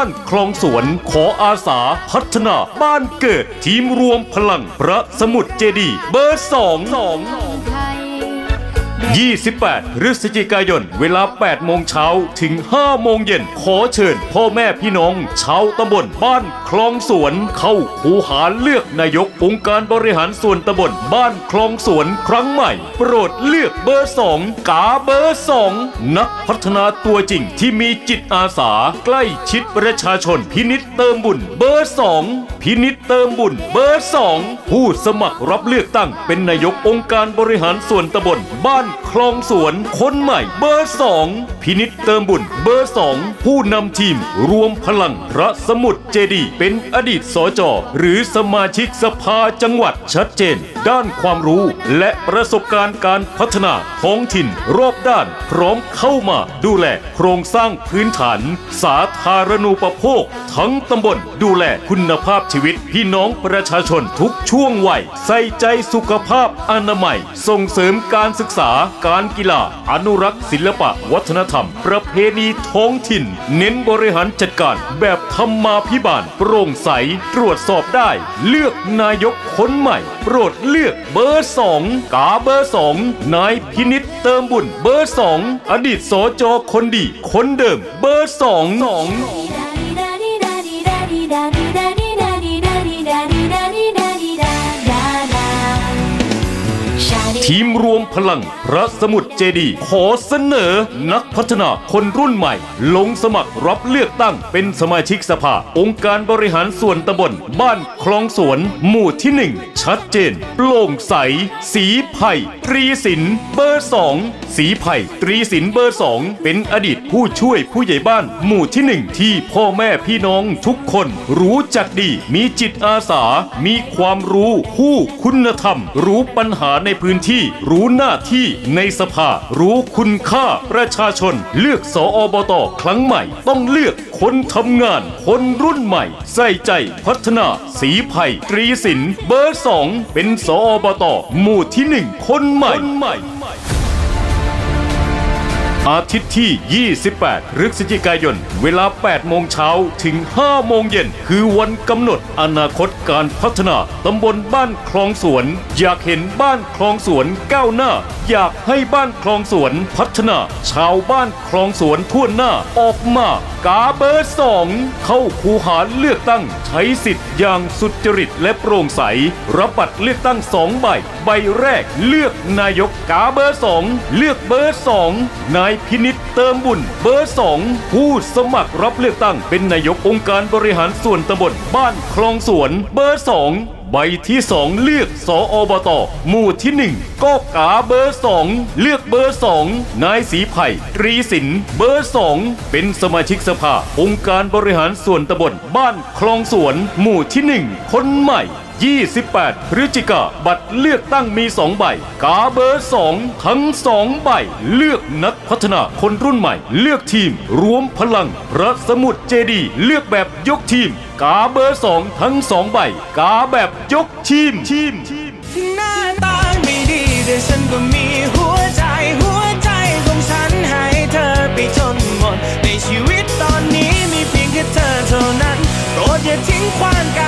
บ้านคลองสวน ขออาสาพัฒนาบ้านเกิด ทีมรวมพลังพระสมุทรเจดี เบอร์สองสอง 28 พฤศจิกายน เวลา 8 โมงเช้าถึง 5 โมงเย็น ขอเชิญพ่อแม่พี่น้อง ชาวตำบลบ้านคลองสวน เข้าคูหาเลือกนายกองค์การบริหารส่วนตำบลบ้านคลองสวนครั้งใหม่ โปรดเลือกเบอร์สองกาเบอร์สองนักพัฒนาตัวจริงที่มีจิตอาสา ใกล้ชิดประชาชนพินิษเติมบุญเบอร์สองพินิษเติมบุญเบอร์สองผู้สมัครรับเลือกตั้ง เป็นนายกองค์การบริหารส่วนตำบลบ้านคลองสวน คนใหม่เบอร์สองพินิษเติมบุญเบอร์สองผู้นำทีมรวมพลังพระสมุทรเจดีเป็นอดีตสจหรือสมาชิกสภาจังหวัดชัดเจน ด้านความรู้และประสบการณ์การพัฒนาท้องถิ่นรอบด้าน พร้อมเข้ามาดูแลโครงสร้างพื้นฐาน สาธารณูปโภค ทั้งตำบลดูแลคุณภาพชีวิตพี่น้องประชาชนทุกช่วงวัยใส่ใจสุขภาพอนามัย ส่งเสริมการศึกษาการกีฬา อนุรักษ์ศิลปะ วัฒนธรรม ประเพณีท้องถิ่น เน้นบริหารจัดการแบบธรรมาพิบาลโปร่งใสตรวจสอบได้ เลือกนายกคนใหม่ โปรดเลือกเบอร์สองกาเบอร์สองนายพินิษเติมบุญเบอร์สองอดีตสจคนดี คนเดิมเบอร์สองสอง ทีมรวมพลังพระสมุทรเจดี ขอเสนอนักพัฒนาคนรุ่นใหม่ ลงสมัครรับเลือกตั้งเป็นสมาชิกสภา องค์การบริหารส่วนตำบล บ้านคลองสวน หมู่ที่หนึ่งชัดเจน โปร่งใส สีไผ่ตรีสิน เบอร์สองสีไผ่ตรีสินเบอร์สองเป็นอดีตผู้ช่วยผู้ใหญ่บ้าน หมู่ที่หนึ่งที่พ่อแม่พี่น้องทุกคนรู้จักดีมีจิตอาสา มีความรู้คู่คุณธรรม รู้ปัญหาในพื้นที่รู้หน้าที่ในสภา รู้คุณค่าประชาชน เลือกสออบตครั้งใหม่ ต้องเลือกคนทำงาน คนรุ่นใหม่ ใส่ใจพัฒนา สีไผ่ตรีสิน เบอร์สองเป็นสออบตหมู่ที่หนึ่งคนใหม่ อาทิตย์ที่ 28พฤศจิกายน เวลา 8 โมงเช้าถึง 5 โมงเย็น คือวันกำหนดอนาคตการพัฒนาตำบลบ้านคลองสวน อยากเห็นบ้านคลองสวนก้าวหน้า อยากให้บ้านคลองสวนพัฒนา ชาวบ้านคลองสวนทั่วหน้าออกมากาเบอร์สองเข้าคูหาเลือกตั้งใช้สิทธิ์อย่างสุจริตและโปร่งใส รับบัตรเลือกตั้งสองใบ ใบแรกเลือกนายกกาเบอร์สองเลือกเบอร์สองนายพินิษเติมบุญเบอร์สองผู้สมัครรับเลือกตั้งเป็นนายกองค์การบริหารส่วนตำบลบ้านคลองสวนเบอร์สอง ใบที่สองเลือกสออบต หมู่ที่หนึ่งก็กาเบอร์สองเลือกเบอร์สองนายสีไผ่ตรีสินเบอร์สองเป็นสมาชิกสภาองค์การบริหารส่วนตำบลบ้านคลองสวน หมู่ที่หนึ่งคนใหม่28 พฤศจิกาบัตรเลือกตั้งมี 2 ใบ กาเบอร์ 2 ทั้ง 2 ใบ เลือกนักพัฒนาคนรุ่นใหม่ เลือกทีม รวมพลัง พระสมุทรเจดี เลือกแบบยกทีม กาเบอร์สองทั้งสองใบ กาแบบยกชีมชีมหน้าตาไม่ดีแต่ฉันก็มีหัวใจ หัวใจของฉันให้เธอไปจนหมด ในชีวิตตอนนี้มีเพียงแค่เธอเท่านั้น โปรดอย่าทิ้งความกัน